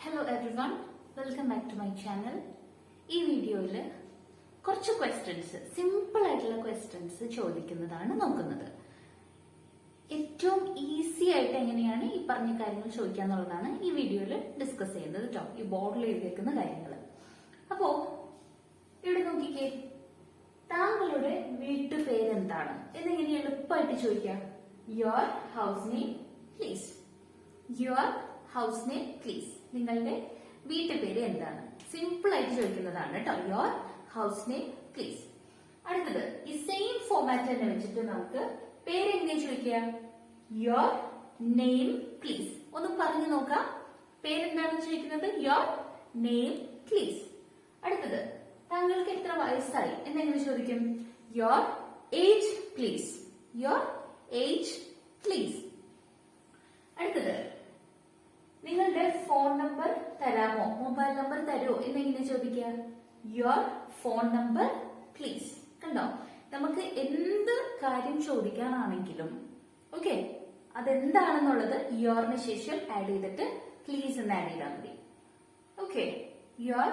Hello everyone welcome back to my channel ഈ വീഡിയോയിൽ കുറച്ച് ക്വസ്റ്റ്യൻസ് സിമ്പിൾ ആയിട്ടുള്ള ക്വസ്റ്റ്യൻസ് ചോദിക്കുന്നതാണ് നോക്കുന്നത്. ഏറ്റവും ഈസി ആയിട്ട് എങ്ങനെയാണ് ഈ പറഞ്ഞ കാര്യങ്ങൾ ചോദിക്കുക എന്നുള്ളതാണ് ഈ വീഡിയോയിൽ ഡിസ്കസ് ചെയ്യുന്നത് കേട്ടോ ഈ ബോർഡിൽ എഴുതിയേക്കുന്ന കാര്യങ്ങൾ അപ്പോ ഇവിടെ നോക്കിക്കേ താങ്കളുടെ വീട്ടു പേര് എന്താണ് എന്നിങ്ങനെ എളുപ്പമായിട്ട് ചോദിക്കാം? Your house name please your house name please നിങ്ങളുടെ വീട്ടുപേര് എന്താണ്? സിമ്പിൾ ആയിട്ട് ചോദിക്കുന്നതാണ് കേട്ടോ. യുവർ ഹൗസ് നെയിം പ്ലീസ് അടുത്തത് ഈ സെയിം ഫോമാറ്റ് തന്നെ വെച്ചിട്ട് നമുക്ക് പേര് എങ്ങനെ ചോദിക്കുക? യുവർ നെയിം പ്ലീസ് ഒന്ന് പറഞ്ഞു നോക്കാം. പേരെന്താണെന്ന് ചോദിക്കുന്നത്? യുവർ നെയിം പ്ലീസ് അടുത്തത് താങ്കൾക്ക് എത്ര വയസ്സായി? എന്നെങ്ങനെ ചോദിക്കും? Your age please your age please അടുത്തത് ഫോൺ നമ്പർ തരാമോ? മൊബൈൽ നമ്പർ തരുമോ എന്നെങ്ങനെ ചോദിക്കുക? യുവർ ഫോൺ നമ്പർ പ്ലീസ് കണ്ടോ? നമുക്ക് എന്ത് കാര്യം ചോദിക്കാനാണെങ്കിലും ഓക്കെ അതെന്താണെന്നുള്ളത് യുവറിന് ശേഷം ആഡ് ചെയ്തിട്ട് പ്ലീസ് എന്ന് ആഡ് ചെയ്താൽ മതി. ഓക്കെ യുവർ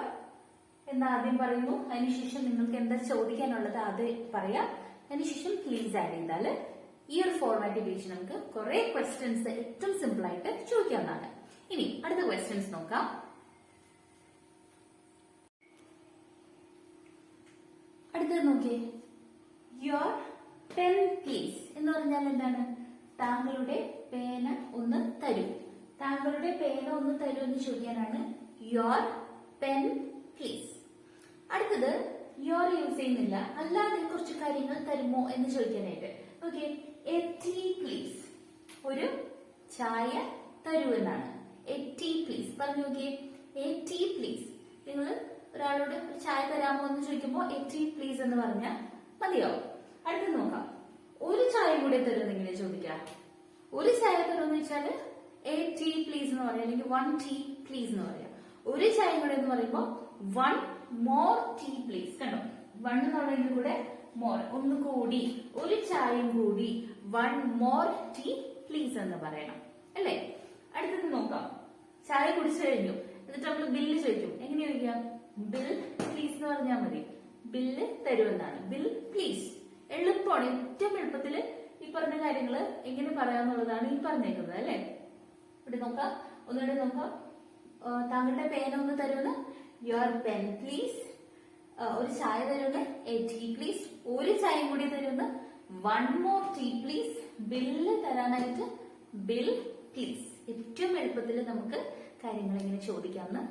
എന്ന് ആദ്യം പറയുന്നു. അതിനുശേഷം നിങ്ങൾക്ക് എന്താ ചോദിക്കാനുള്ളത് അത് പറയാം. അതിനുശേഷം പ്ലീസ് ആഡ് ചെയ്താൽ ഈ ഒരു ഫോർമാറ്റ് ഉപയോഗിച്ച് നമുക്ക് കുറെ ക്വസ്റ്റ്യൻസ് ഏറ്റവും സിമ്പിൾ ആയിട്ട് ചോദിക്കാവുന്നതാണ്. ഇനി അടുത്ത ക്വസ്റ്റ്യൻസ് നോക്കാം. അടുത്തത് നോക്കിയേ. യുവർ പെൻ പ്ലീസ് എന്ന് പറഞ്ഞാൽ എന്താണ്? താങ്കളുടെ പേന ഒന്ന് തരൂ. താങ്കളുടെ പേന ഒന്ന് തരൂ എന്ന് ചോദിക്കാനാണ് യുവർ പെൻ പ്ലീസ് അടുത്തത് യുവർ യൂസ് ചെയ്യുന്നില്ല. അല്ലാതെ കുറച്ച് കാര്യങ്ങൾ തരുമോ എന്ന് ചോദിക്കാനായിട്ട്. ഓക്കെ എ ടീ പ്ലീസ് ഒരു ചായ തരൂ എന്നാണ്. പ്ലീസ് പറഞ്ഞു നോക്കിയേ. എ ടീ പ്ലീസ് നിങ്ങൾ ഒരാളോട് ഒരു ചായ തരാമോ എന്ന് ചോദിക്കുമ്പോൾ എ ടീ പ്ലീസ് എന്ന് പറഞ്ഞാൽ മതിയാവും. അടുത്ത് നോക്കാം. ഒരു ചായ കൂടെ തരുമെന്ന് ഇങ്ങനെ ചോദിക്കാം? ഒരു ചായ തരുമെന്ന് വെച്ചാൽ എ ടീ പ്ലീസ് എന്ന് പറയാം. അല്ലെങ്കിൽ വൺ ടീ പ്ലീസ് എന്ന് പറയാം. ഒരു ചായ കൂടെ എന്ന് പറയുമ്പോൾ വൺ മോർ ടീ പ്ലീസ് കണ്ടോ? വൺ എന്ന് പറയുന്നത് കൂടെ മോർ ഒന്ന് കൂടി. ഒരു ചായയും കൂടി. വൺ മോർ ടീ പ്ലീസ് എന്ന് പറയണം. അല്ലേ? അടുത്തത് നോക്കാം. ചായ കുടിച്ചു കഴിഞ്ഞു. എന്നിട്ട് നമ്മൾ ബില്ല് ചോദിക്കും. എങ്ങനെ ചോദിക്കാം ബിൽ പ്ലീസ് എന്ന് പറഞ്ഞാൽ മതി. ബില്ല് തരുമെന്നാണ്. ബിൽ പ്ലീസ് എളുപ്പമാണ്. ഏറ്റവും എളുപ്പത്തിൽ ഈ പറഞ്ഞ കാര്യങ്ങൾ എങ്ങനെ പറയാന്നുള്ളതാണ് ഈ പറഞ്ഞേക്കുന്നത് അല്ലെ? ഇവിടെ നോക്കാം. ഒന്നുകൂടെ നോക്കാം. താങ്കളുടെ പേന ഒന്ന് തരുമെന്ന്? യുവർ പെൻ പ്ലീസ് ഒരു ചായ തരുമെന്ന്? എ ടീ പ്ലീസ് ഒരു ചായ കൂടി തരുമെന്ന്? One more tea please bill തരാനായിട്ട് ബിൽ പ്ലീസ് ഏറ്റവും എളുപ്പത്തിൽ നമുക്ക് കാര്യങ്ങൾ എങ്ങനെ ചോദിക്കാമെന്ന്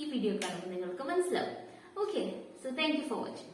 ഈ വീഡിയോ കാണുമ്പോൾ നിങ്ങൾക്ക് മനസ്സിലാവും. Okay so thank you for watching